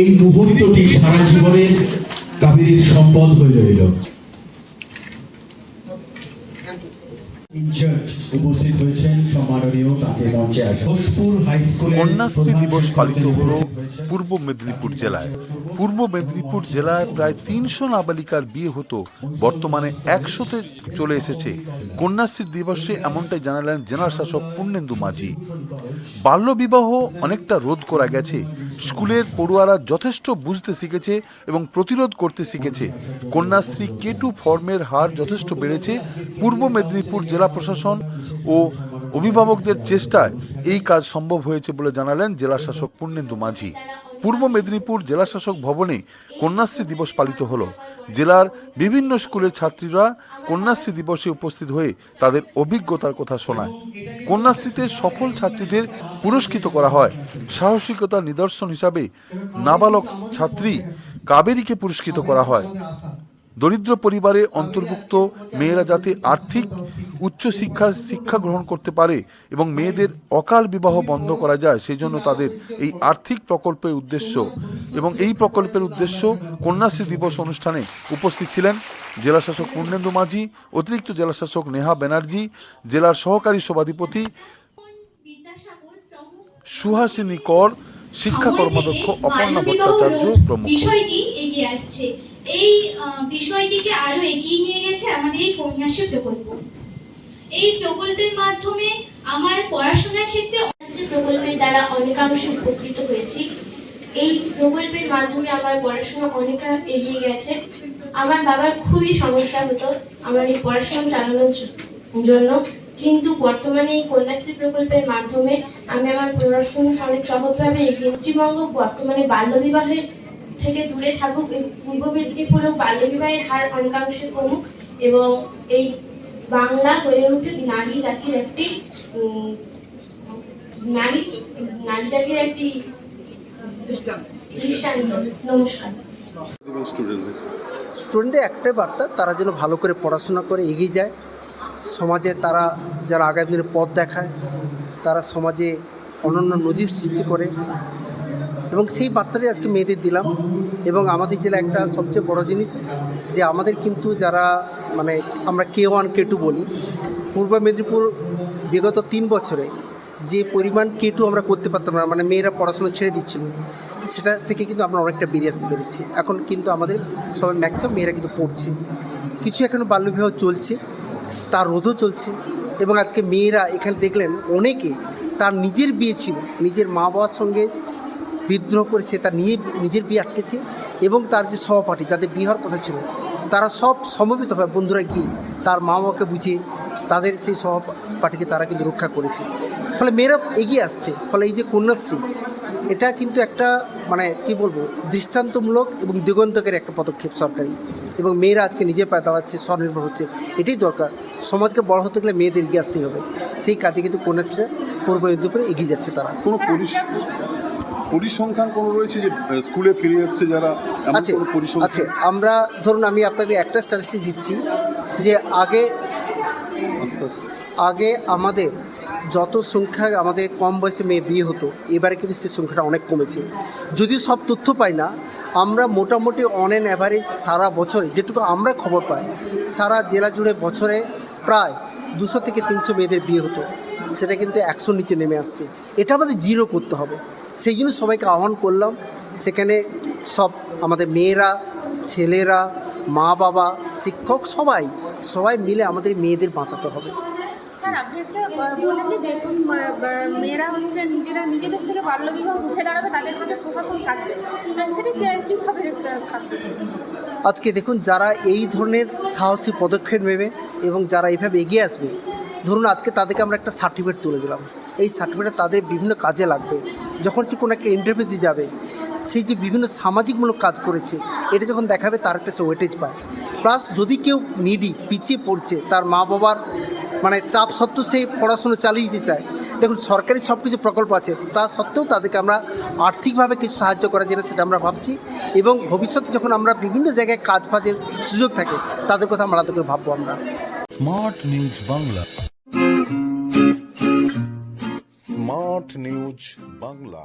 এই মুহূর্তটি সারা জীবনের কাবেরীর সম্পদ হয়ে রইল। উপস্থিত হয়েছেন সম্মাননীয় তাকে মঞ্চে আসা। হাই স্কুলের কন্যাশ্রী দিবস পালিত হল পূর্ব মেদিনীপুর জেলায়। পূর্ব মেদিনীপুর জেলায় প্রায় তিনশো নাবালিকার বিয়ে হতো। বর্তমানে একশোতে চলে এসেছে। কন্যাশ্রী দিবসে এমনটাই জানালেন জেলা শাসক পূর্ণেন্দু মাঝি। বাল্যবিবাহ অনেকটা রোধ করা গেছে। স্কুলের পড়ুয়ারা যথেষ্ট বুঝতে শিখেছে এবং প্রতিরোধ করতে শিখেছে। কন্যাশ্রী কে টু ফর্মের হার যথেষ্ট বেড়েছে। পূর্ব মেদিনীপুর জেলা প্রশাসন ও অভিভাবকদের চেষ্টায় এই কাজ সম্ভব হয়েছে বলে জানালেন জেলা শাসক পূর্ণেন্দু মাঝি। পূর্ব মেদিনীপুর জেলাশাসক ভবনে কন্যাশ্রী দিবস পালিত হল। জেলার বিভিন্ন স্কুলের ছাত্রীরা কন্যাশ্রী দিবসে উপস্থিত হয়ে তাদের অভিজ্ঞতার কথা শোনায়। কন্যাশ্রীতে সফল ছাত্রীদের পুরস্কৃত করা হয়। সাহসিকতার নিদর্শন হিসাবে নাবালক ছাত্রী কাবেরীকে পুরস্কৃত করা হয়। দরিদ্র পরিবারে অন্তর্ভুক্ত মেয়েরা যাতে আর্থিক উচ্চশিক্ষা শিক্ষা গ্রহণ করতে পারে এবং মেয়েদের অকাল বিবাহ বন্ধ করা যায় সেই জন্য তাদের এই আর্থিক প্রকল্পের উদ্দেশ্য। এবং এই প্রকল্পের উদ্দেশ্য কন্যাশ্রী দিবস অনুষ্ঠানে উপস্থিত ছিলেন জেলাশাসক পূর্ণেন্দু মাঝি অতিরিক্ত জেলাশাসক নেহা ব্যানার্জি জেলার সহকারী সভাধিপতি সুহাসিনী কর শিক্ষা কর্মাধ্যক্ষ অপর্ণা ভট্টাচার্য প্রমুখ। বিষয়টি এগিয়ে আসছে। এই বিষয়টিকে আরও এগিয়ে নিয়ে গেছে আমাদের এই কন্যাশ্রী প্রকল্প। এই প্রকল্পের মাধ্যমে আমার পড়াশোনার ক্ষেত্রে প্রকল্পের দ্বারা অনেকাংশে উপকৃত হয়েছি। এই প্রকল্পের মাধ্যমে আমার পড়াশোনা অনেকটা এগিয়ে গেছে। আমার বাবার খুবই সমস্যা হতো আমার এই পড়াশোনা চালানোর জন্য। কিন্তু বর্তমানে এই কন্যাশ্রী প্রকল্পের মাধ্যমে আমি আমার পড়াশোনা অনেক সহজভাবে এগিয়ে পশ্চিমবঙ্গ বর্তমানে বাল্যবিবাহের থেকে দূরে থাকুক পূর্ব মেদিনীপুরেও বাল্যবিবাহের হার অনেকাংশে কমুক এবং এই বাংলা হয়ে উঠুক, নারী জাতির একটি নারী নারী জাতির একটি দৃষ্টান্ত। নমস্কার। স্টুডেন্টদের। একটাই বার্তা, তারা যেন ভালো করে পড়াশোনা করে এগিয়ে যায়। সমাজে তারা যারা আগামী দিনের পথ দেখায়, তারা সমাজে অনন্য নজির সৃষ্টি করে। এবং সেই বার্তাটাই আজকে মেয়েদের দিলাম। এবং আমাদের জেলা একটা সবচেয়ে বড় জিনিস, যে আমাদের কিন্তু যারা মানে আমরা কে ওয়ান, কে টু বলি, পূর্ব মেদিনীপুর বিগত তিন বছরে যে পরিমাণ কে টু আমরা করতে পারতাম না মানে মেয়েরা পড়াশোনা ছেড়ে দিচ্ছিল, সেটা থেকে কিন্তু আমরা অনেকটা বেরিয়ে আসতে পেরেছি। এখন কিন্তু আমাদের সবাই ম্যাক্সিমাম মেয়েরা কিন্তু পড়ছে। কিছু এখনও বাল্যবিবাহ চলছে, তার রোধও চলছে, এবং আজকে মেয়েরা এখানে দেখলেন অনেকে তার নিজের বিয়ে ছিল, নিজের মা বাবার সঙ্গে বিদ্রোহ করে সে তার নিয়ে নিজের বিয়ে আটকেছে এবং তার যে সহপাঠী, যাদের বিয়ে হওয়ার কথা ছিল, তারা সব সমবেতভাবে বন্ধুরা গিয়ে তার মা বাবাকে বুঝিয়ে তাদের সেই সহপাঠীকে তারা কিন্তু রক্ষা করেছে। ফলে মেয়েরা এগিয়ে আসছে। ফলে এই যে কন্যাশ্রী, এটা কিন্তু একটা মানে কি বলব, দৃষ্টান্তমূলক এবং দিগন্তকের একটা পদক্ষেপ সরকারি। এবং মেয়েরা আজকে নিজে পায়ে দাঁড়াচ্ছে, স্বনির্ভর হচ্ছে, এটাই দরকার। সমাজকে বড় হতে গেলে মেয়েদের এগিয়ে আসতেই হবে। সেই কাজে কিন্তু কন্যাশ্রী পূর্ব মেদিনীপুরে এগিয়ে যাচ্ছে তারা। কোনো পরিস- পরিসংখ্যান কোনো রয়েছে যে স্কুলে ফিরে এসছে যারা? আছে আছে। আমরা ধরুন আমি আপনাকে একটা স্ট্যাটিস্টিক দিচ্ছি যে আগে আগে আমাদের যত সংখ্যা আমাদের কম বয়সে মেয়ে বিয়ে হতো এবারে কিন্তু সে সংখ্যাটা অনেক কমেছে। যদিও সব তথ্য পাই না আমরা মোটামুটি অন অ্যান অ্যাভারেজ সারা বছরে যেটুকু আমরা খবর পাই সারা জেলা জুড়ে বছরে প্রায় দুশো থেকে তিনশো মেয়েদের বিয়ে হতো। সেটা কিন্তু একশোর নিচে নেমে আসছে। এটা আমাদের জিরো করতে হবে। সেই জন্য সবাইকে আহ্বান করলাম। সেখানে সব আমাদের মেয়েরা ছেলেরা মা বাবা শিক্ষক সবাই সবাই মিলে আমাদের মেয়েদের বাঁচাতে হবে। স্যার আপনি একটা বললেন যে যেসব মেয়েরা হচ্ছে নিজেরা নিজেদের থেকে বাল্যবিবাহ উঠে দাঁড়াবে তাদের কাছে প্রশাসন থাকবে। সেটা কীভাবে থাকবে? আজকে দেখুন যারা এই ধরনের সাহসী পদক্ষেপ নেবে এবং যারা এইভাবে এগিয়ে আসবে ধরুন আজকে তাদেরকে আমরা একটা সার্টিফিকেট তুলে দিলাম। এই সার্টিফিকেট তাদের বিভিন্ন কাজে লাগবে। যখন সে কোনো একটা ইন্টারভিউ দিয়ে যাবে, সে যে বিভিন্ন সামাজিকমূলক কাজ করেছে, এটা যখন দেখাবে তার একটা সে ওয়েটেজ পায়। প্লাস যদি কেউ নিডি পিছিয়ে পড়ছে, তার মা বাবার মানে চাপ সত্ত্বেও সে পড়াশুনো চালিয়ে দিতে চায়, দেখুন সরকারি সব কিছু প্রকল্প আছে, তা সত্ত্বেও তাদেরকে আমরা আর্থিকভাবে কিছু সাহায্য করা যেটা সেটা আমরা ভাবছি এবং ভবিষ্যতে যখন আমরা বিভিন্ন জায়গায় কাজ ফাজের সুযোগ থাকে, তাদের কথা আমরা আলাদা করে ভাববো আমরা। Smart news Bangla smart news Bangla